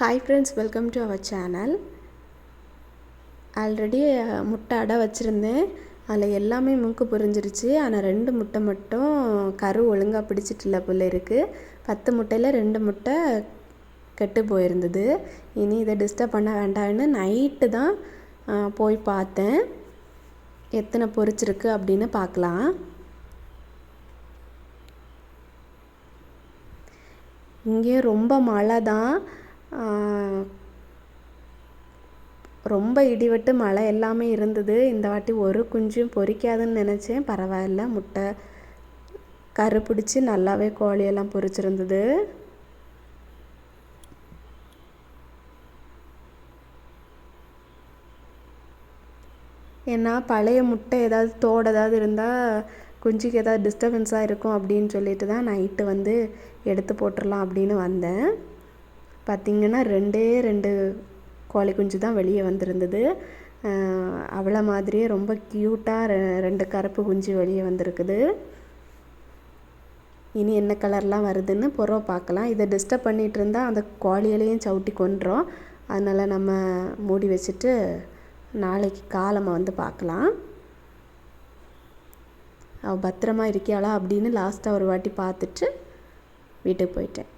Hi friends welcome to our channel already முட்டை அடை வச்சுருந்தேன். அதில் எல்லாமே மூக்கு புரிஞ்சிருச்சு. ஆனால் ரெண்டு முட்டை மட்டும் கரு ஒழுங்காக பிடிச்சிட்டில்ல போல இருக்குது பத்து முட்டையில் ரெண்டு முட்டை கெட்டு போயிருந்தது. இனி இதை டிஸ்டர்ப் பண்ண வேண்டாம்னு நைட்டு தான் போய் பார்த்தேன். எத்தனை பொறிச்சிருக்கு அப்படின்னு பார்க்கலாம். இங்கே ரொம்ப மழை தான். ரொம்ப இடிவெட்டு மழை எல்லாமே இருந்தது. இந்த வாட்டி ஒரு குஞ்சும் பொரிக்காதுன்னு நினச்சேன். பரவாயில்ல முட்டை கரு பிடிச்சி நல்லாவே கோழியெல்லாம் பொரிச்சிருந்தது ஏன்னா பழைய முட்டை ஏதாவது தோடு ஏதாவது இருந்தால் குஞ்சுக்கு ஏதாவது டிஸ்டர்பன்ஸாக இருக்கும் அப்படின்னு சொல்லிட்டு தான் நைட்டு வந்து எடுத்து போட்டுடலாம் அப்படின்னு வந்தேன். பார்த்திங்கன்னா ரெண்டே ரெண்டு கோழி குஞ்சு தான் வெளியே வந்திருந்தது. அவளை மாதிரியே ரொம்ப க்யூட்டாக ரெண்டு கருப்பு குஞ்சு வெளியே வந்திருக்குது. இனி என்ன கலர்லாம் வருதுன்னு பொறவை பார்க்கலாம். இதை டிஸ்டர்ப் பண்ணிகிட்டு இருந்தால் அந்த கோழிகளையும் சவுட்டி கொன்றோம். அதனால் நம்ம மூடி வச்சுட்டு நாளைக்கு காலமாக வந்து பார்க்கலாம். அவள் பத்திரமா இருக்கியாளா அப்படின்னு லாஸ்ட்டாக ஒரு வாட்டி பார்த்துட்டு வீட்டுக்கு போயிட்டேன்.